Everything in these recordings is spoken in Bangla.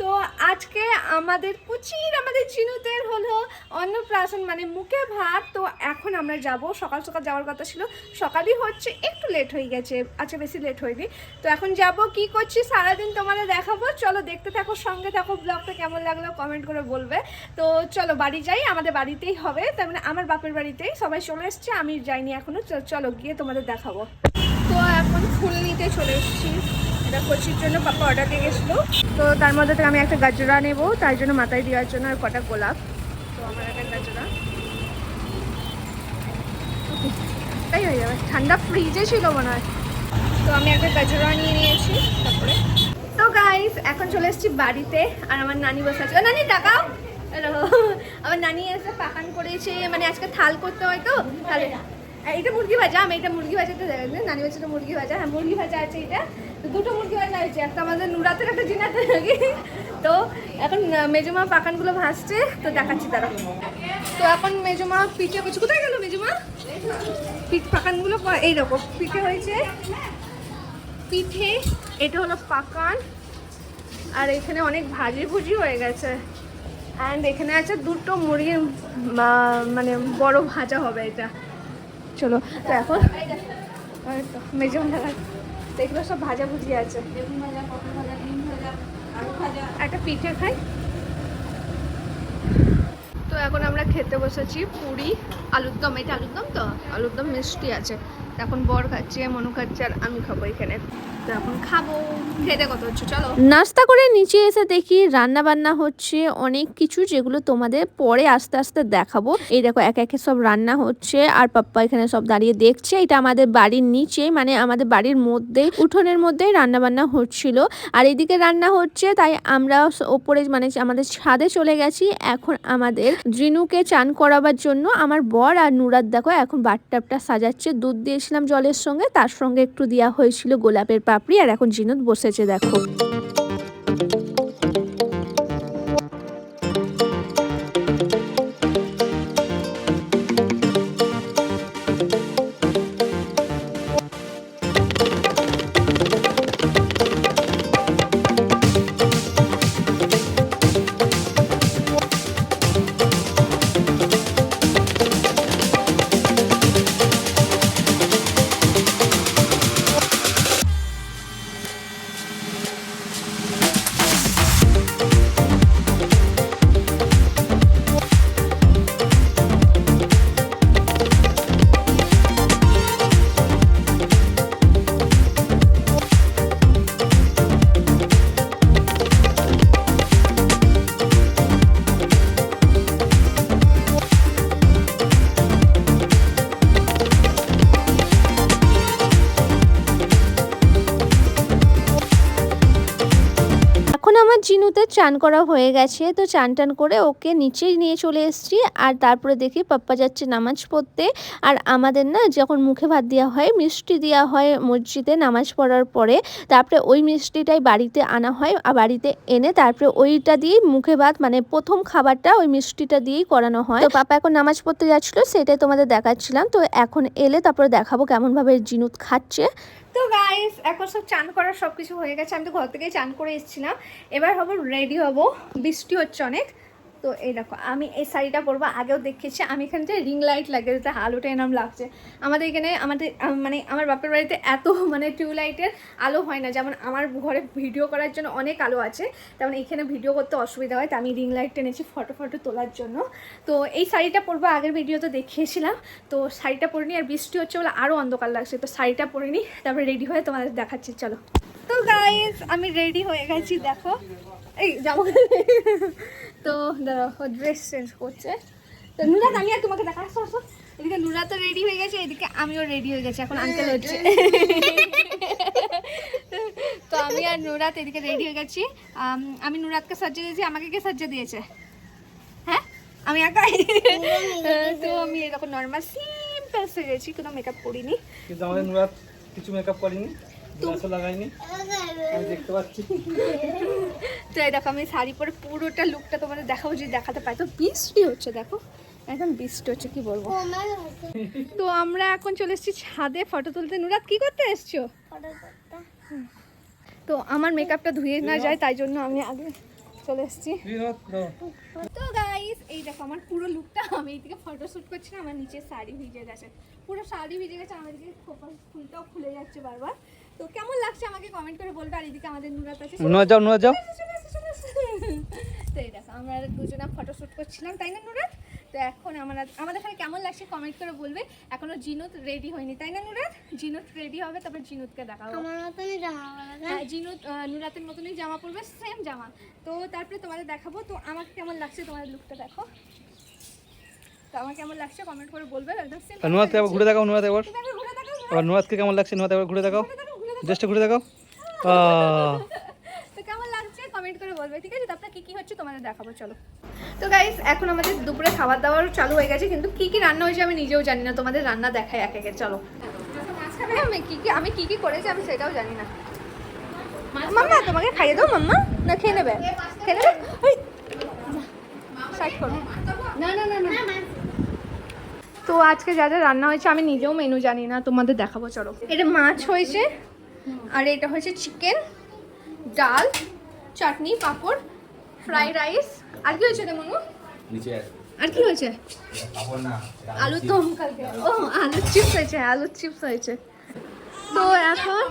তো আজকে আমাদের কুচির, আমাদের চিনুতের হলো অন্নপ্রাশন মানে মুখে ভাত। তো এখন আমরা যাব। সকাল সকাল যাওয়ার কথা ছিল। সকালই হচ্ছে, একটু লেট হয়ে গেছে। আচ্ছা বেশি লেট হয়নি। তো এখন যাব, কি করছি সারাদিন তোমাদের দেখাবো। চলো দেখতে থাকো, সঙ্গে থাকো। ব্লগটা কেমন লাগল কমেন্ট করে বলবে। তো চলো, বাড়ি যাই। আমাদের বাড়িতেই হবে। তার মানে আমার বাপের বাড়িতেই সবাই চলে এসছে। আমি যাইনি এখনও চলো, গিয়ে তোমাদের দেখাবো। তো এখন ফুল নিতে চলে এসেছি। এটা কচির জন্য পাপা অর্ডার দিয়ে গেছিল। তো তার মধ্যে থেকে আমি একটা গাজরা নেব তার জন্য মাথায় দেওয়ার জন্য আর কটা গোলাপ। তো আমার একটা গাজরা। তাই হয়ে যাবে, ঠান্ডা ফ্রিজে ছিল মনে হয়। তো আমি একটা গাজরা নিয়ে নিয়েছি তারপরে। তো গাইস এখন চলে এসেছি বাড়িতে, আর আমার নানি বসে আছে। নানি টাকাও আমার নানি এসে পাকান করেছে মানে আজকে থাল করতে হয় তো, তাহলে এটা মুরগি ভাজা, আমি এটা মুরগি ভাজাতে নানি বলছে এটা মুরগি ভাজা। হ্যাঁ মুরগি ভাজা আছে এটা। দুটো মুরগি ভাজা হয়েছে একটা আমাদের নুরাতের, একটা জিনাতে লাগে তো এখন মেজমা পাকানগুলো ভাজছে, তো দেখাচ্ছি তারা। তো এখন মেজমা পিঠে করছে। কোথায় গেল মেজুমা? পিঠ পাকানগুলো এইরকম পিঠে হয়েছে। পিঠে, এটা হলো পাকান। আর এখানে অনেক ভাজি ভুজি হয়ে গেছে। অ্যান্ড এখানে আছে দুটো মুরগির মানে বড় ভাজা হবে এটা। চলো, তো এখন এই তো এগুলো সব ভাজা ভুজি আছে একটা পিঠে খাই। তো এখন আমরা খেতে বসেছি পুরি আলুর দম এটা আলুর দম তো? আলুর দম মিষ্টি আছে। এখন বর খাচ্ছে, মনু খাচ্ছে আর আমি খাব এখানে। খাব, খেতে হচ্ছে, চলো। নাস্তা করে নিচে এসে দেখি রান্না বান্না হচ্ছে, অনেক কিছু যেগুলো তোমাদের পরে আস্তে আস্তে দেখাবো। এই দেখো, এক একে সব রান্না হচ্ছে আর পাপ্পা এখানে সব দাঁড়িয়ে দেখছে। এটা আমাদের বাড়ির নিচে মানে আমাদের বাড়ির মধ্যে, উঠোনের মধ্যেই রান্না বান্না হচ্ছিল। আর এদিকে রান্না হচ্ছে, তাই আমরা ওপরে মানে আমাদের ছাদে চলে গেছি। এখন আমাদের জিনুকে চান করাবার জন্য আমার বর আর নুরাত দেখো, এখন বাটটাপটা সাজাচ্ছে, দুধ দিয়েছিলাম জলের সঙ্গে, তার সঙ্গে একটু দেওয়া হয়েছিল গোলাপের পাপড়ি, আর এখন জিনুত বসেছে, দেখো। জিনুতে চান করা হয়ে গেছে। তো চান টান করে ওকে নিচেই নিয়ে চলে এসেছি। আর তারপরে দেখি পাপ্পা যাচ্ছে নামাজ পড়তে। আর আমাদের না যখন মুখে ভাত দেওয়া হয়, মিষ্টি দেওয়া হয় মসজিদে নামাজ পড়ার পরে, তারপরে ওই মিষ্টিটাই বাড়িতে আনা হয় আর বাড়িতে এনে তারপরে ওইটা দিয়েই মুখে ভাত মানে প্রথম খাবারটা ওই মিষ্টিটা দিয়েই করানো হয়। তো পাপা এখন নামাজ পড়তে যাচ্ছিল, সেটাই তোমাদের দেখাচ্ছিলাম। তো এখন এলে তারপরে দেখাবো কেমনভাবে জিনুত খাচ্ছে। তো গাইস এখন সব চান করার সব কিছু হয়ে গেছে। আমি তো ঘর থেকে চান করে এসেছিলাম। এবার হব রেডি হব। বৃষ্টি হচ্ছে অনেক। তো এই দেখো, আমি এই শাড়িটা পরবো, আগেও দেখেছি, আমি এখানে যে রিং লাইট লাগে যেটা আলোটা এরম লাগছে। আমাদের এখানে, আমাদের মানে আমার বাপের বাড়িতে এত মানে টিউবলাইটের আলো হয় না। যেমন আমার ঘরে ভিডিও করার জন্য অনেক আলো আছে, তেমন এখানে ভিডিও করতে অসুবিধা হয়, তো আমি রিং লাইট টেনেছি ফটো ফটো তোলার জন্য। তো এই শাড়িটা পরবো, আগের ভিডিওতে দেখিয়েছিলাম তো শাড়িটা পরিনি, আর বৃষ্টি হচ্ছে বলে আরও অন্ধকার লাগছে, তো শাড়িটা পরিনি, তারপরে রেডি হয়ে তোমাদের দেখাচ্ছি, চলো। তো গাইজ আমি রেডি হয়ে গেছি, দেখো। এই যাব। তো দাঁড়াও ড্রেস চেঞ্জ করছে। তো নুরাত আমি আর তোমাকে দেখা আসো এদিকে নুরা তো রেডি হয়ে গেছে এদিকে আমিও রেডি হয়ে গেছি এখন আঙ্কেল হচ্ছে। তো আমি আর নুরাত এদিকে রেডি হয়ে গেছি। আমি নুরাতকে সাজিয়ে দিয়েছি আমাকে কে সাজিয়ে দিয়েছে? হ্যাঁ? আমি একাই তো আমি এরকম নর্মাল সিম্পল সেজেছি কোনো মেকআপ করিনি। কিন্তু আমাদের নুরাত কিছু মেকআপ করিনি লাগাইনি আমি দেখতে পাচ্ছি। তো এই দেখো, আমি শাড়ি পরে পুরোটা লুকটা তোমাদের দেখাবো, যদি দেখাতে পাই তো বৃষ্টি হচ্ছে, দেখো। একদম বৃষ্টি হচ্ছে, কি বলব? তো আমরা এখন চলে এসেছি ছাদে ফটো তুলতে। নুরাত কি করতে এসছো? তো আমার মেকআপটা ধুয়ে না যায়, তাই জন্য আমি আগে চলে এসেছি। তো গাইস এই দেখো, আমার পুরো লুকটা আমি এইদিকে ফটো শ্যুট করছি আমার নিচে শাড়ি ভিজে গেছে। পুরো শাড়ি ভিজে গেছে আমার এদিকে খোপা ফুলটাও খুলে যাচ্ছে বারবার। তো কেমন লাগছে আমাকে কমেন্ট করে বলবে আর এদিকে আমাদের নুরাত আছে নুয়া যাও নুয়া যাও। তো এই দেখো আমরা দুজনে ফটো শ্যুট করছিলাম তাই না নুরাত? তো এখন আমরা আমাদের এখানে কেমন লাগছে কমেন্ট করে বলবে? এখনও জিনুত রেডি হয়নি তাই না নুরাত? জিনুত রেডি হবে তারপর জিনুতকে দেখাবো। আমার মতনই জামা হ্যাঁ, জিনুত নুরাতের মতনই জামা পরবে সেম জামা। তো তারপরে তোমাদের দেখাবো তো আমাকে কেমন লাগছে তোমাদের লুকটা দেখো? তো আমার কেমন লাগছে কমেন্ট করে বলবে একদম সেম আর আবার ঘুরে দেখাও নুয়াতে একবার। ঘুরে দেখো আবার কেমন লাগছে নুয়াতে একবার ঘুরে দেখাও দেখো ঘুরে দেখো তো কেমন লাগছে? করে বলবে, ঠিক আছে? তারপরে হচ্ছে তোমাদের দেখাবো, চলো। তো গাইস এখন আমাদের দুপুরে খাবার দাবার চালু হয়ে গেছে, কিন্তু রান্না হয়েছে আমি নিজেও জানি না। তোমাদের রান্না এক চলো। আমি আমি করেছি আমি সেটাও জানি না। মাম্মা, তোমাকে খাইয়ে দাও মাম্মা? না, খেয়ে নেবে? তো আজকে যা যা রান্না হয়েছে আমি নিজেও মেনু জানি না, তোমাদের দেখাবো, চলো। এটা মাছ হয়েছে আর এটা হচ্ছে চিকেন ডাল চাটনি পাঁপড় ফ্রাইড রাইস। আর কি হয়েছে মনু আর কি হয়েছে? আলু দম কালকে। ও আলুর চিপস হয়েছে আলুর চিপস হয়েছে। তো এখন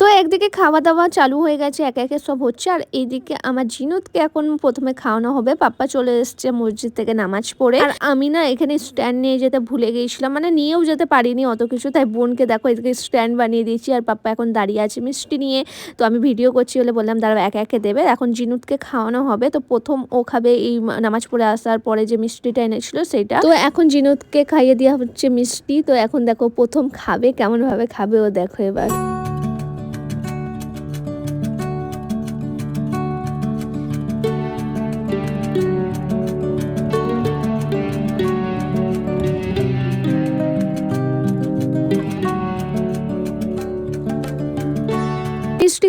তো একদিকে খাওয়া দাওয়া চালু হয়ে গেছে, একে একে সব হচ্ছে। আর এইদিকে আমার জিনুতকে এখন প্রথমে খাওয়ানো হবে। পাপ্পা চলে এসছে মসজিদ থেকে নামাজ পড়ে। আর আমি না এখানে স্ট্যান্ড নিয়ে যেতে ভুলে গিয়েছিলাম। মানে নিয়েও যেতে পারিনি অত কিছু। তাই বোনকে দেখো এদিকে স্ট্যান্ড বানিয়ে দিয়েছি। আর পাপ্পা এখন দাঁড়িয়ে আছে মিষ্টি নিয়ে। তো আমি ভিডিও করছি বলে বললাম, দাঁড়াও, একে একে দেবে। এখন জিনুতকে খাওয়ানো হবে। তো প্রথম ও খাবে এই নামাজ পড়ে আসার পরে যে মিষ্টিটা এনেছিল সেটা। তো এখন জিনুতকে খাইয়ে দেওয়া হচ্ছে মিষ্টি। তো এখন দেখো প্রথম খাবে, কেমনভাবে খাবে ও দেখো এবার।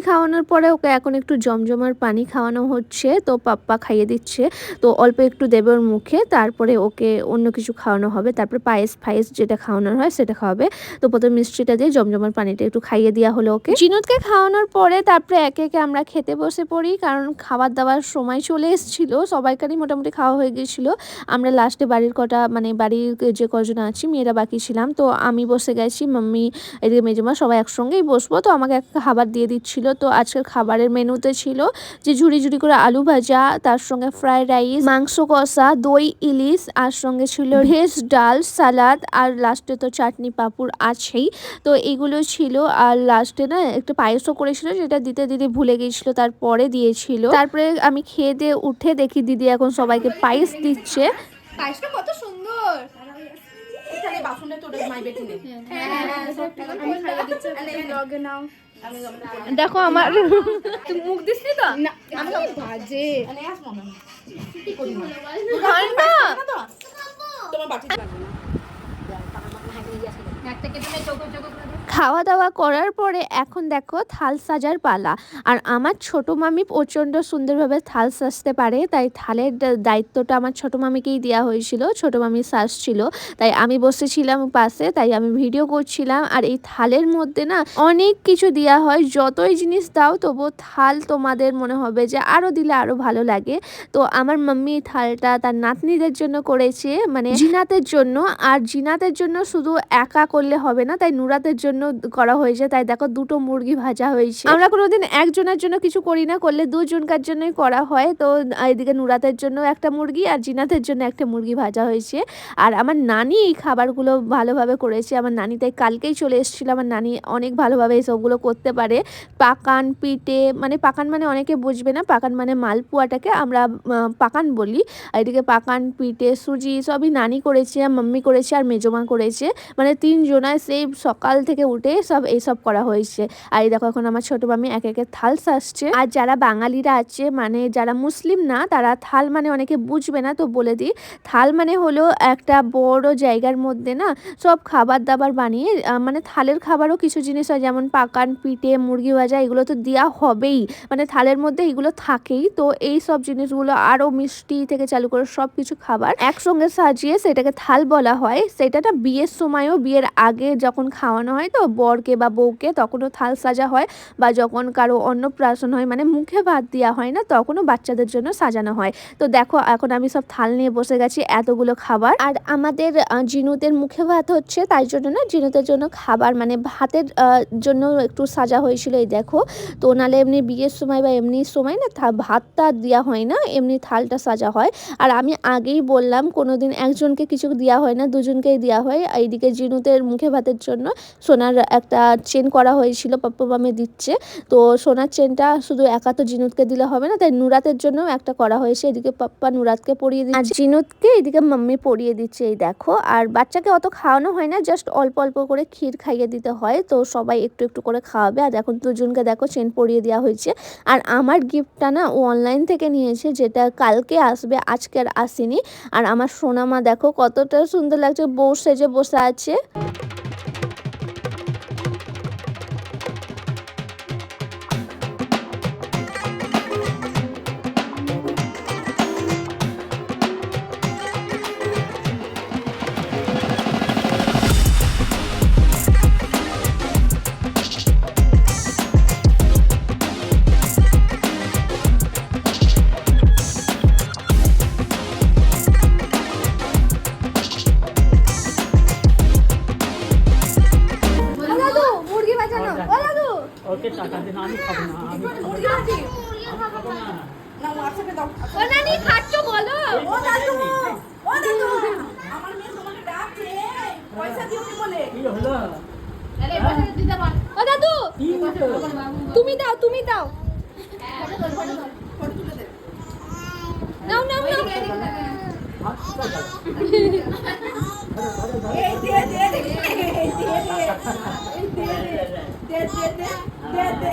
খাওয়ানোর পরে ওকে এখন একটু জমজমার পানি খাওয়ানো হচ্ছে, তো পাপ্পা খাইয়ে দিচ্ছে। তো অল্প একটু দেবে ওর মুখে, তারপরে ওকে অন্য কিছু খাওয়ানো হবে। তারপরে পায়েস, ফায়েস যেটা খাওয়ানোর হয় সেটা খাওয়াবে। তো প্রথমে মিষ্টিটা দিয়ে জমজমার পানিটা একটু খাইয়ে দেওয়া হলো ওকে। চিনুতকে খাওয়ানোর পরে তারপরে একে একে আমরা খেতে বসে পড়ি, কারণ খাবার দাবার সময় চলে এসেছিল, সবাইকারই মোটামুটি খাওয়া হয়ে গেছিল। আমরা লাস্টে বাড়ির কটা মানে বাড়ির যে কজন আছি, মেয়েরা বাকি ছিলাম। তো আমি বসে গেছি, মাম্মি, এদিকে মেজমা সবাই একসঙ্গেই বসবো। তো আমাকে একটা খাবার দিয়ে দিচ্ছিল। তো আজকের খাবারের মেনুতে ছিল যে ঝুড়ি ঝুড়ি করে আলু ভাজা তার সঙ্গে ফ্রাইড রাইস মাংস কষা দই ইলিশ আর সঙ্গে ছিল ভেজ ডাল সালাদ আর লাস্টে তো চাটনি পাঁপড় আছেই। তো এগুলো ছিল আর লাস্টে না একটু পায়েসও করেছিল যেটা দিতে দিদি ভুলে গিয়েছিল তারপরে দিয়েছিল। তারপরে আমি খেয়ে দিয়ে উঠে দেখি দিদি এখন সবাইকে পায়েস দিচ্ছে। পায়েসটা কত সুন্দর! এখানে বাসনটা তোর মাই বেটিনে দেখো আমার তুই মুখ দিসনি তো? না আমি বাজে। মানে আস মনে কি করি চোখ তোমার বাটি খাওয়া দাওয়া করার পরে এখন দেখো থাল সাজার পালা। আর আমার ছোট মামি প্রচণ্ড সুন্দরভাবে থাল সাজতে পারে, তাই থালের দায়িত্বটা আমার ছোট মামিকেই দেওয়া হয়েছিল, ছোট মামি সাজছিল। তাই আমি বসেছিলাম পাশে, তাই আমি ভিডিও করছিলাম। আর এই থালের মধ্যে না অনেক কিছু দেওয়া হয়, যতই জিনিস দাও তবুও থাল তোমাদের মনে হবে যে আরও দিলে আরও ভালো লাগে। তো আমার মাম্মি থালটা তার নাতনিদের জন্য করেছে মানে জিনাতের জন্য। আর জিনাতের জন্য শুধু একা করলে হবে না, তাই নুরাতের জন্য করা হয়েছে, তাই দেখো দুটো মুরগি ভাজা হয়েছে। আমরা কোনোদিন একজনের জন্য কিছু করি না, করলে দুজনকার জন্যই করা হয়। তো এদিকে নুরাতের জন্য একটা মুরগি আর জিনাতের জন্য একটা মুরগি ভাজা হয়েছে। আর আমার নানি এই খাবারগুলো ভালোভাবে করেছে। আমার নানি তাই কালকেই চলে এসেছিল। আমার নানি অনেক ভালোভাবে এই সবগুলো করতে পারে। পাকান পিঠে মানে পাকান মানে অনেকে বুঝবে না, পাকান মানে মালপুয়াটাকে আমরা পাকান বলি। এদিকে পাকান পিঠে, সুজি সবই নানি করেছে মাম্মি করেছে, আর মেজমা করেছে। মানে তিনজনায় সেই সকাল থেকে উঠে সব এইসব করা হয়েছে। আর এই দেখো, এখন আমার ছোট মামি এক একে থাল সাজছে আর যারা বাঙালিরা আছে মানে যারা মুসলিম না, তারা থাল মানে অনেকে বুঝবে না, তো বলে দিই। থাল মানে হলো একটা বড় জায়গার মধ্যে না, সব খাবার দাবার বানিয়ে মানে থালের খাবারও কিছু জিনিস হয়, যেমন পাকান পিঠে, মুরগি ভাজা, এগুলো তো দেওয়া হবেই। মানে থালের মধ্যে এগুলো থাকেই। তো এই সব জিনিসগুলো আরও মিষ্টি থেকে চালু করে সব কিছু খাবার একসঙ্গে সাজিয়ে সেটাকে থাল বলা হয়। সেটা না বিয়ের সময়ও, বিয়ের আগে যখন খাওয়ানো হয় তো বরকে বা বউকে তখনও থাল সাজা হয় বা যখন কারও অন্নপ্রাশন হয় মানে মুখে ভাত দেওয়া হয় না, তখনও বাচ্চাদের জন্য সাজানো হয়। তো দেখো, এখন আমি সব থাল নিয়ে বসে গেছি, এতগুলো খাবার। আর আমাদের জিনুদের মুখে ভাত হচ্ছে, তাই জন্য না জিনুদের জন্য খাবার মানে ভাতের জন্য একটু সাজা হয়েছিল, এই দেখো। তো নালে এমনি বিয়ের সময় বা এমনি সময় না ভাতটা দেওয়া হয় না, এমনি থালটা সাজা হয়। আর আমি আগেই বললাম, কোনোদিন একজনকে কিছু দেওয়া হয় না, দুজনকেই দেওয়া হয়। এইদিকে জিনুদের মুখে ভাতের জন্য সোনার একটা চেন করা হয়েছিল পাপ্পা মামে দিচ্ছে। তো সোনার চেনটা শুধু একা তো জিনুতকে দিলে হবে না, তাই নুরাতের জন্য একটা করা হয়েছে। এদিকে পাপ্পা নুরাতকে পরিয়ে দিচ্ছে। আর জিনুতকে এদিকে মাম্মি পরিয়ে দিচ্ছে, এই দেখো। আর বাচ্চাকে অত খাওয়ানো হয় না জাস্ট অল্প অল্প করে ক্ষীর খাইয়ে দিতে হয়। তো সবাই একটু একটু করে খাওয়াবে। আর এখন দুজনকে দেখো চেন পরিয়ে দেওয়া হয়েছে। আর আমার গিফটটা না ও অনলাইন থেকে নিয়েছে, যেটা কালকে আসবে, আজকে আর আসেনি। আর আমার সোনামা দেখো কতটা সুন্দর লাগছে, বউ সেজে বসে আছে। তুমি দাও তুমি দাও নাও নাও নাও দে দে দে দে দে